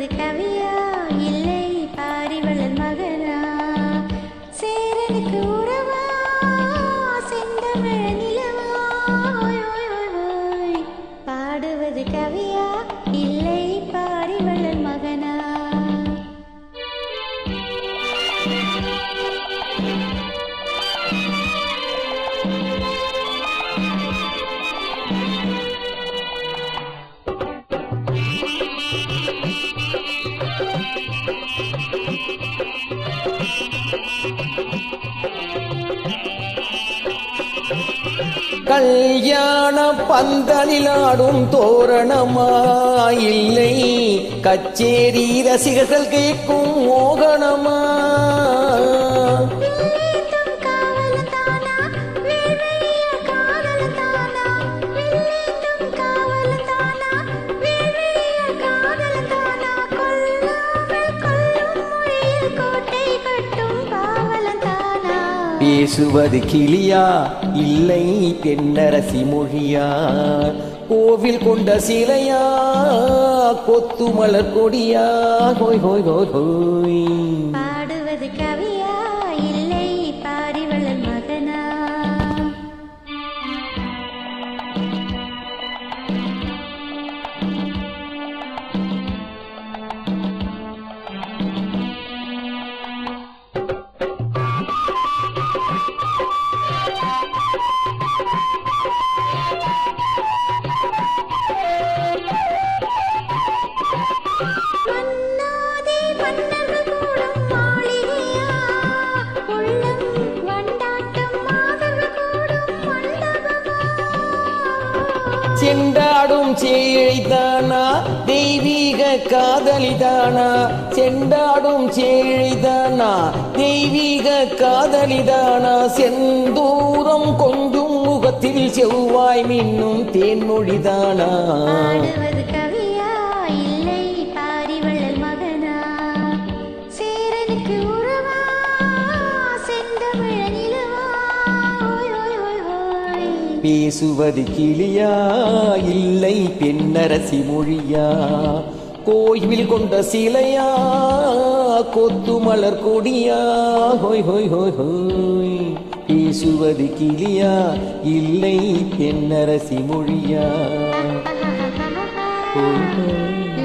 பாடுவது கவியா? இல்லை பாரிவளன் மகனா? சேரனுக்கு உறவா? செந்தமிழ் கல்யாண பந்தலிலாடும் தோரணமா? இல்லை. கச்சேரி ரசிகர்கள் கேட்கும் மோகனமா? பேசுவது கிளியா? இல்லை தென்னரசி மொழியா? கோவில் கொண்ட சிலையா? கொத்து மலர் கொடியா? ஹோய் ஹோய் ஹோய் ஹோய். செண்டாடும் சேழிதானா? தெய்வீக காதலிதானா? செண்டாடும் சேழிதானா? தெய்வீக காதலிதானா? செந்தூரம் கொஞ்சும் முகத்தில் செவ்வாய் மின்னும் தேன்மொழிதானா? பேசுவது கிளியா? இல்லை பெண்ணரசி மொழியா? கோயில் கொண்ட சிலையா? கொத்து மலர் கொடியா? ஹோய் ஹோய் ஹோய் ஹோய். பேசுவது கிளியா? இல்லை பெண்ணரசி மொழியா? ஹோய் ஹோய் ஹோய்